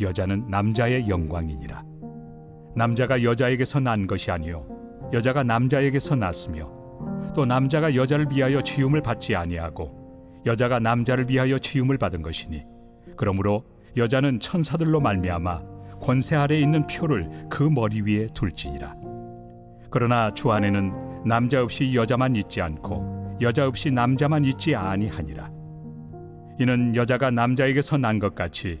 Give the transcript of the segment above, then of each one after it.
여자는 남자의 영광이니라. 남자가 여자에게서 난 것이 아니요 여자가 남자에게서 났으며 또 남자가 여자를 위하여 지음을 받지 아니하고 여자가 남자를 위하여 지음을 받은 것이니 그러므로 여자는 천사들로 말미암아 권세 아래 있는 표를 그 머리 위에 둘지니라. 그러나 주 안에는 남자 없이 여자만 있지 않고 여자 없이 남자만 있지 아니하니라. 이는 여자가 남자에게서 난 것 같이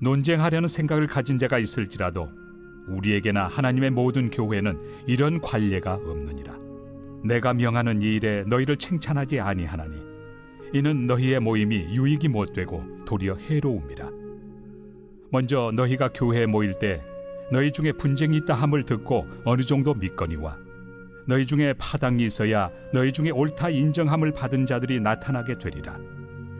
논쟁하려는 생각을 가진 자가 있을지라도 우리에게나 하나님의 모든 교회는 이런 관례가 없느니라. 내가 명하는 이 일에 너희를 칭찬하지 아니하나니 이는 너희의 모임이 유익이 못 되고 도리어 해로움이라. 먼저 너희가 교회에 모일 때 너희 중에 분쟁이 있다 함을 듣고 어느 정도 믿거니와 너희 중에 파당이 있어야 너희 중에 옳다 인정함을 받은 자들이 나타나게 되리라.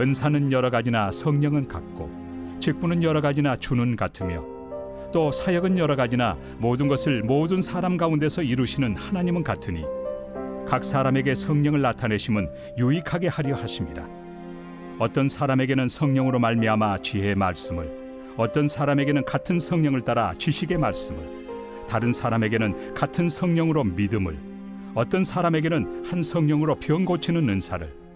은사는 여러 가지나 성령은 같고 직분은 여러 가지나 주는 같으며 또 사역은 여러 가지나 모든 것을 모든 사람 가운데서 이루시는 하나님은 같으니 각 사람에게 성령을 나타내심은 유익하게 하려 하심이라 어떤 사람에게는 성령으로 말미암아 지혜의 말씀을 어떤 사람에게는 같은 성령을 따라 지식의 말씀을 다른 사람에게는 같은 성령으로 믿음을 어떤 사람에게는 한 성령으로 병 고치는 은사를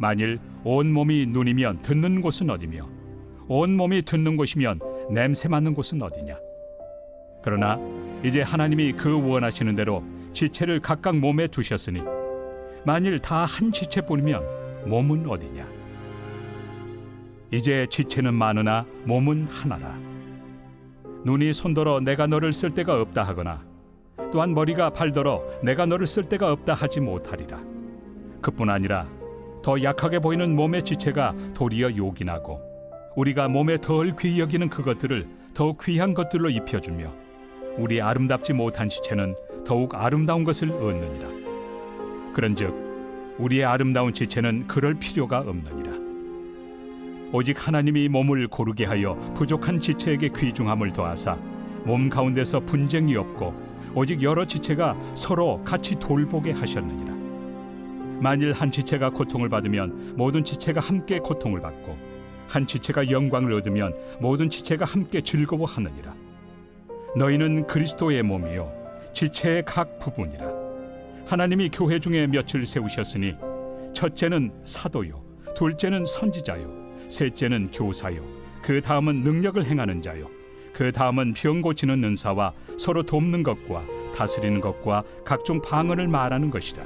만일 온 몸이 눈이면 듣는 곳은 어디며 온 몸이 듣는 곳이면 냄새 맡는 곳은 어디냐? 그러나 이제 하나님이 그 원하시는 대로 지체를 각각 몸에 두셨으니 만일 다 한 지체뿐이면 몸은 어디냐? 이제 지체는 많으나 몸은 하나라. 눈이 손더러 내가 너를 쓸 데가 없다 하거나 또한 머리가 발더러 내가 너를 쓸 데가 없다 하지 못하리라. 그뿐 아니라 더 약하게 보이는 몸의 지체가 도리어 요긴하고 우리가 몸에 덜 귀히 여기는 그것들을 더욱 귀한 것들로 입혀주며 우리 아름답지 못한 지체는 더욱 아름다운 것을 얻느니라. 그런즉 우리의 아름다운 지체는 그럴 필요가 없느니라. 오직 하나님이 몸을 고르게 하여 부족한 지체에게 귀중함을 더하사 몸 가운데서 분쟁이 없고 오직 여러 지체가 서로 같이 돌보게 하셨느니라 만일 한 지체가 고통을 받으면 모든 지체가 함께 고통을 받고 한 지체가 영광을 얻으면 모든 지체가 함께 즐거워하느니라. 너희는 그리스도의 몸이요 지체의 각 부분이라. 하나님이 교회 중에 며칠 세우셨으니 첫째는 사도요 둘째는 선지자요 셋째는 교사요 그 다음은 능력을 행하는 자요 그 다음은 병 고치는 은사와 서로 돕는 것과 다스리는 것과 각종 방언을 말하는 것이라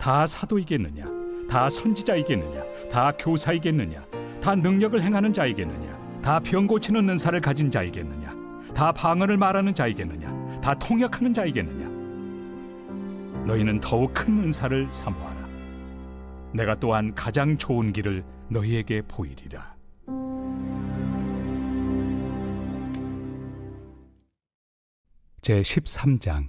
다 사도이겠느냐? 다 선지자이겠느냐? 다 교사이겠느냐? 다 능력을 행하는 자이겠느냐? 다 병 고치는 은사를 가진 자이겠느냐? 다 방언을 말하는 자이겠느냐? 다 통역하는 자이겠느냐? 너희는 더욱 큰 은사를 사모하라. 내가 또한 가장 좋은 길을 너희에게 보이리라. 제 13장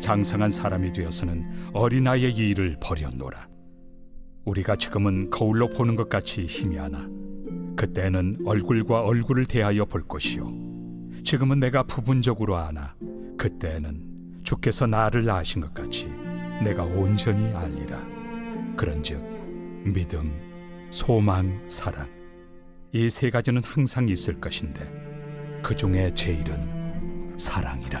장성한 사람이 되어서는 어린아이의 일을 버렸노라. 우리가 지금은 거울로 보는 것 같이 희미하나 그때는 얼굴과 얼굴을 대하여 볼 것이요. 지금은 내가 부분적으로 아나 그때는 주께서 나를 아신 것 같이 내가 온전히 알리라. 그런즉 믿음 소망 사랑 이 세 가지는 항상 있을 것인데 그 중에 제일은 사랑이라